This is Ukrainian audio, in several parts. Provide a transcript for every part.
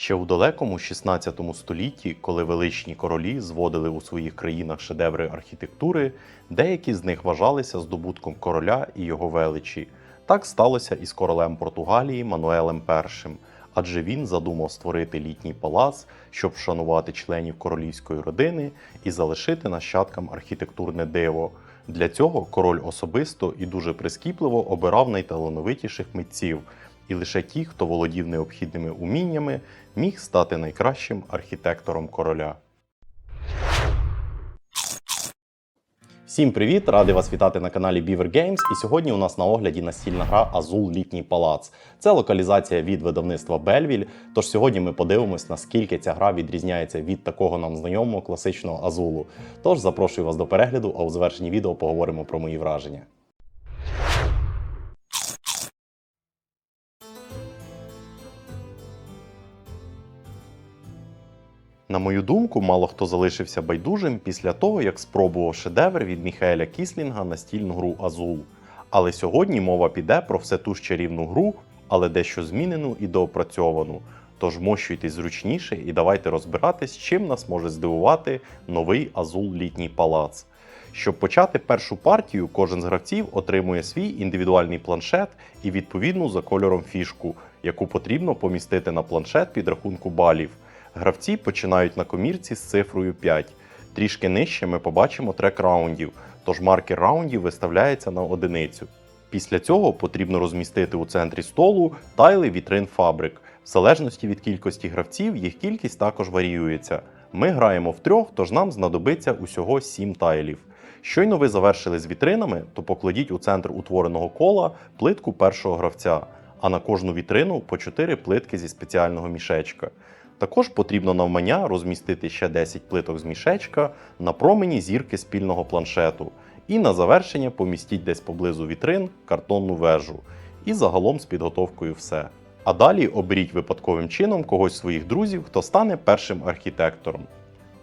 Ще у далекому 16 столітті, коли величні королі зводили у своїх країнах шедеври архітектури, деякі з них вважалися здобутком короля і його величі. Так сталося і з королем Португалії Мануелем І, адже він задумав створити літній палац, щоб вшанувати членів королівської родини і залишити нащадкам архітектурне диво. Для цього король особисто і дуже прискіпливо обирав найталановитіших митців, і лише ті, хто володів необхідними уміннями, міг стати найкращим архітектором короля. Всім привіт! Радий вас вітати на каналі Beaver Games. І сьогодні у нас на огляді настільна гра Азул Літній Палац. Це локалізація від видавництва Бельвіль. Тож сьогодні ми подивимось, наскільки ця гра відрізняється від такого нам знайомого класичного Азулу. Тож запрошую вас до перегляду, а у завершенні відео поговоримо про мої враження. На мою думку, мало хто залишився байдужим після того, як спробував шедевр від Міхаеля Кіслінга настільну гру Азул. Але сьогодні мова піде про все ту ж чарівну гру, але дещо змінену і доопрацьовану. Тож мощуйтесь зручніше і давайте розбиратись, чим нас може здивувати новий Азул Літній Палац. Щоб почати першу партію, кожен з гравців отримує свій індивідуальний планшет і відповідну за кольором фішку, яку потрібно помістити на планшет під рахунку балів. Гравці починають на комірці з цифрою 5. Трішки нижче ми побачимо трек раундів, тож маркер раундів виставляється на одиницю. Після цього потрібно розмістити у центрі столу тайли вітрин фабрик. В залежності від кількості гравців, їх кількість також варіюється. Ми граємо в трьох, тож нам знадобиться усього 7 тайлів. Щойно ви завершили з вітринами, то покладіть у центр утвореного кола плитку першого гравця, а на кожну вітрину по 4 плитки зі спеціального мішечка. Також потрібно навмання розмістити ще 10 плиток з мішечка на промені зірки спільного планшету. І на завершення помістіть десь поблизу вітрин картонну вежу. І загалом з підготовкою все. А далі оберіть випадковим чином когось своїх друзів, хто стане першим архітектором.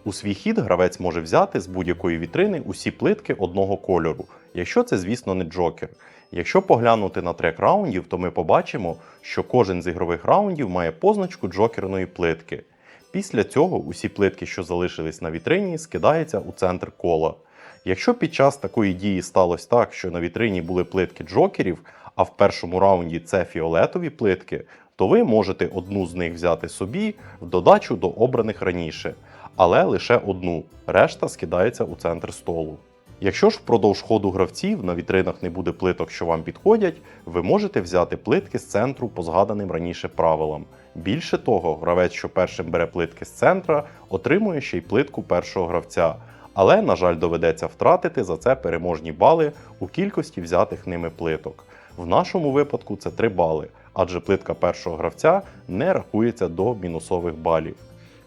У свій хід гравець може взяти з будь-якої вітрини усі плитки одного кольору, якщо це, звісно, не джокер. Якщо поглянути на трек раундів, то ми побачимо, що кожен з ігрових раундів має позначку джокерної плитки. Після цього усі плитки, що залишились на вітрині, скидаються у центр кола. Якщо під час такої дії сталося так, що на вітрині були плитки джокерів, а в першому раунді це фіолетові плитки, то ви можете одну з них взяти собі в додачу до обраних раніше, але лише одну, решта скидається у центр столу. Якщо ж впродовж ходу гравців на вітринах не буде плиток, що вам підходять, ви можете взяти плитки з центру по згаданим раніше правилам. Більше того, гравець, що першим бере плитки з центра, отримує ще й плитку першого гравця. Але, на жаль, доведеться втратити за це переможні бали у кількості взятих ними плиток. В нашому випадку це 3 бали, адже плитка першого гравця не рахується до мінусових балів.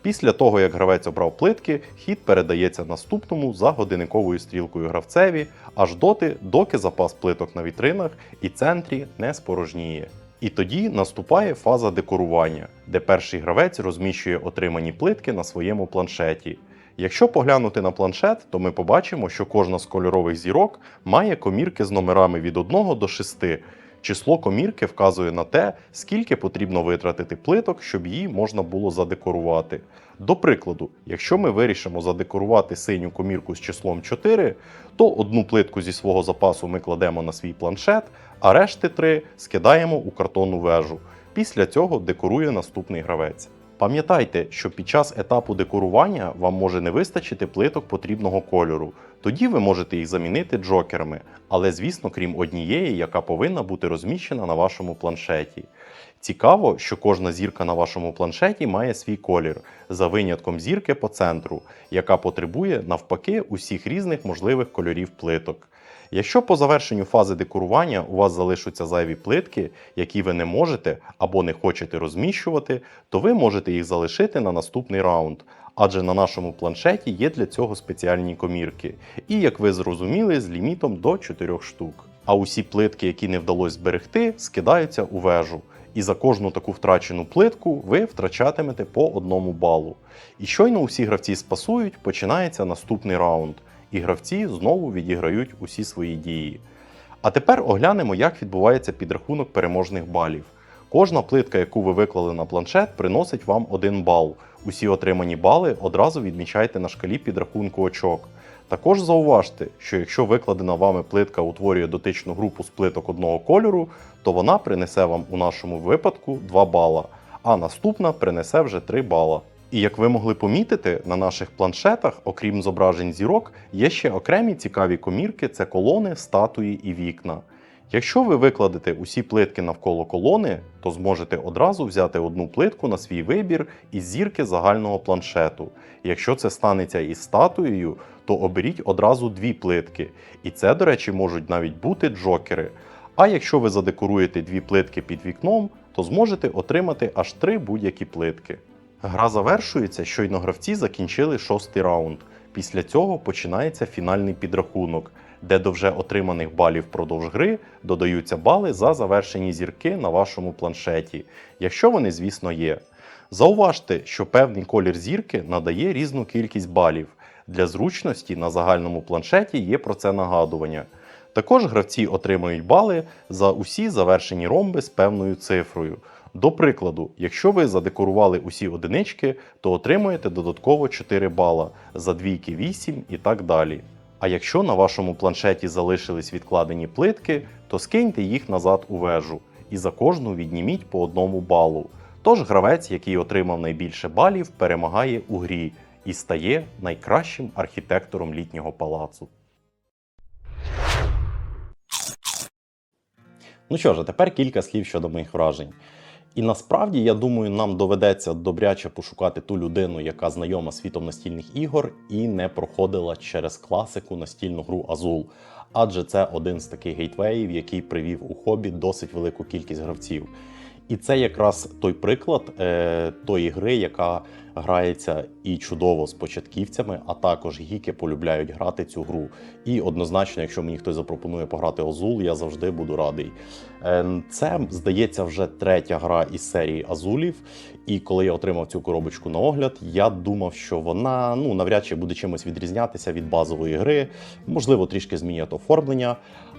Після того, як гравець обрав плитки, хід передається наступному за годинниковою стрілкою гравцеві, аж доти, доки запас плиток на вітринах і центрі не спорожніє. І тоді наступає фаза декорування, де перший гравець розміщує отримані плитки на своєму планшеті. Якщо поглянути на планшет, то ми побачимо, що кожна з кольорових зірок має комірки з номерами від 1 до 6. Число комірки вказує на те, скільки потрібно витратити плиток, щоб її можна було задекорувати. До прикладу, якщо ми вирішимо задекорувати синю комірку з числом 4, то одну плитку зі свого запасу ми кладемо на свій планшет, а решти 3 скидаємо у картонну вежу. Після цього декорує наступний гравець. Пам'ятайте, що під час етапу декорування вам може не вистачити плиток потрібного кольору. Тоді ви можете їх замінити джокерами, але звісно, крім однієї, яка повинна бути розміщена на вашому планшеті. Цікаво, що кожна зірка на вашому планшеті має свій колір, за винятком зірки по центру, яка потребує навпаки усіх різних можливих кольорів плиток. Якщо по завершенню фази декорування у вас залишаться зайві плитки, які ви не можете або не хочете розміщувати, то ви можете їх залишити на наступний раунд, адже на нашому планшеті є для цього спеціальні комірки, і як ви зрозуміли, з лімітом до 4 штук. А усі плитки, які не вдалося зберегти, скидаються у вежу. І за кожну таку втрачену плитку ви втрачатимете по одному балу. І щойно усі гравці спасують, починається наступний раунд і гравці знову відіграють усі свої дії. А тепер оглянемо, як відбувається підрахунок переможних балів. Кожна плитка, яку ви виклали на планшет, приносить вам 1 бал. Усі отримані бали одразу відмічайте на шкалі підрахунку очок. Також зауважте, що якщо викладена вами плитка утворює дотичну групу з плиток одного кольору, то вона принесе вам у нашому випадку 2 бала, а наступна принесе вже 3 бала. І як ви могли помітити, на наших планшетах, окрім зображень зірок, є ще окремі цікаві комірки це колони, статуї і вікна. Якщо ви викладете усі плитки навколо колони, то зможете одразу взяти одну плитку на свій вибір із зірки загального планшету. Якщо це станеться із статуєю, то оберіть одразу дві плитки. І це, до речі, можуть навіть бути джокери. А якщо ви задекоруєте дві плитки під вікном, то зможете отримати аж три будь-які плитки. Гра завершується, щойно гравці закінчили шостий раунд. Після цього починається фінальний підрахунок, де до вже отриманих балів впродовж гри додаються бали за завершені зірки на вашому планшеті, якщо вони, звісно, є. Зауважте, що певний колір зірки надає різну кількість балів. Для зручності на загальному планшеті є про це нагадування. Також гравці отримають бали за усі завершені ромби з певною цифрою. До прикладу, якщо ви задекорували усі одинички, то отримуєте додатково 4 бала, за двійки 8 і так далі. А якщо на вашому планшеті залишились відкладені плитки, то скиньте їх назад у вежу і за кожну відніміть по одному балу. Тож гравець, який отримав найбільше балів, перемагає у грі і стає найкращим архітектором літнього палацу. Ну що ж, а тепер кілька слів щодо моїх вражень. І насправді, я думаю, нам доведеться добряче пошукати ту людину, яка знайома світом настільних ігор і не проходила через класику настільну гру Азул. Адже це один з таких гейтвеїв, який привів у хобі досить велику кількість гравців. І це якраз той приклад е, тої гри, яка грається і чудово з початківцями, а також гіки полюбляють грати цю гру. І однозначно, якщо мені хтось запропонує пограти Азул, я завжди буду радий. Е, це здається вже третя гра із серії Азулів. І коли я отримав цю коробочку на огляд, я думав, що вона ну навряд чи буде чимось відрізнятися від базової гри, можливо, трішки змінять оформлення.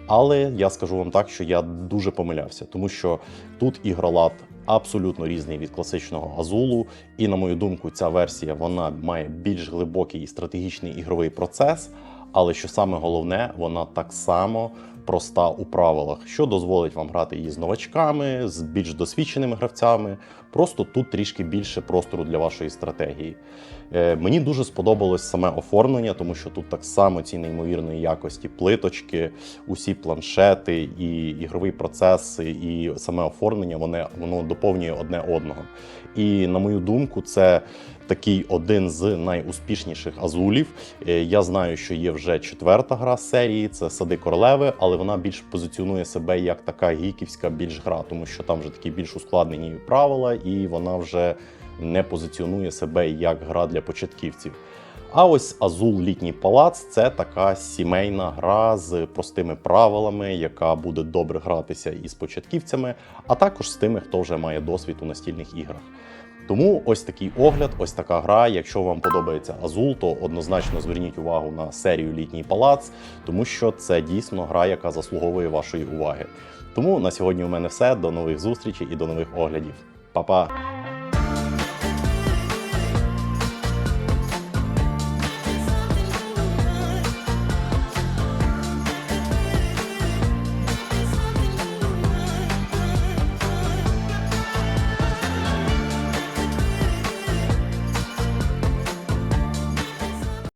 Але я скажу вам так, що я дуже помилявся, тому що тут ігролад абсолютно різний від класичного Азулу. І, на мою думку, ця версія вона має більш глибокий стратегічний ігровий процес. Але що саме головне, вона так само проста у правилах, що дозволить вам грати її з новачками, з більш досвідченими гравцями. Просто тут трішки більше простору для вашої стратегії. Е, Мені дуже сподобалось саме оформлення, тому що тут так само ці неймовірної якості плиточки, усі планшети, і ігровий процес, і саме оформлення вони, воно доповнює одне одного. І на мою думку, це такий один з найуспішніших азулів. Е, Я знаю, що є вже четверта гра серії, це Сади Королеви, але вона більш позиціонує себе як така гіківська більш гра, тому що там вже такі більш ускладнені правила, і вона вже не позиціонує себе як гра для початківців. А ось Азул Літній палац це така сімейна гра з простими правилами, яка буде добре гратися із початківцями, а також з тими, хто вже має досвід у настільних іграх. Тому ось такий огляд, ось така гра. Якщо вам подобається Азул, то однозначно зверніть увагу на серію Літній палац, тому що це дійсно гра, яка заслуговує вашої уваги. Тому на сьогодні у мене все. До нових зустрічей і до нових оглядів. Па-па!